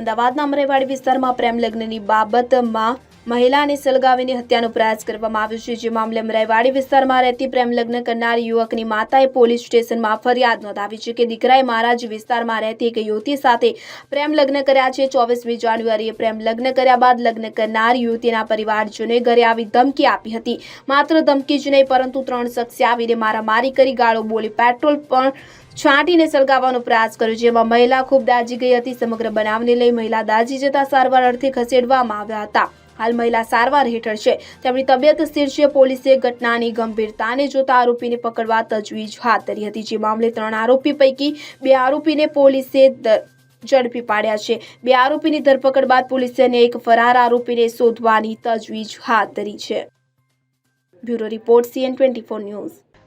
અમદાવાદના અમરેવાડી વિસ્તારમાં પ્રેમ લગ્નની બાબતમાં મહિલાને સળગાવીને હત્યાનો પ્રયાસ કરવામાં આવ્યો છે. જે મામલે અમરાઈવાડી વિસ્તારમાં રહેતી પ્રેમ લગ્ન કરનાર યુવકની માતાએ પોલીસ સ્ટેશનમાં ફરિયાદ નોંધાવી છે કે દીકરાએ મારા જ વિસ્તારમાં રહેતી એક યુવતી સાથે પ્રેમ લગ્ન કર્યા છે. ચોવીસમી જાન્યુઆરીએ પ્રેમ લગ્ન કર્યા બાદ લગ્ન કરનાર યુવતીના પરિવારજનોએ ઘરે આવી ધમકી આપી હતી. માત્ર ધમકી જ નહીં, પરંતુ ત્રણ શખ્સે આવીને મારામારી કરી, ગાળો બોલી, પેટ્રોલ પણ છાંટીને સળગાવવાનો પ્રયાસ કર્યો, જેમાં મહિલા ખૂબ દાઝી ગઈ હતી. સમગ્ર બનાવને લઈ મહિલા દાઝી જતા સારવાર અર્થે ખસેડવામાં આવ્યા હતા. હાલ મહિલા સારવાર હેઠળ છે. તેમની તબિયત સ્થિર છે. પોલીસે ઘટનાની ગંભીરતાને જોતા આરોપીને પકડવા તજવીજ હાથ ધરી હતી, જે મામલે ત્રણ આરોપી પૈકી બે આરોપીને પોલીસે ઝડપી પાડ્યા છે. બે આરોપીની ધરપકડ બાદ પોલીસે એક ફરાર આરોપીને શોધવાની તજવીજ હાથ ધરી છે. Bureau report, CN twenty news.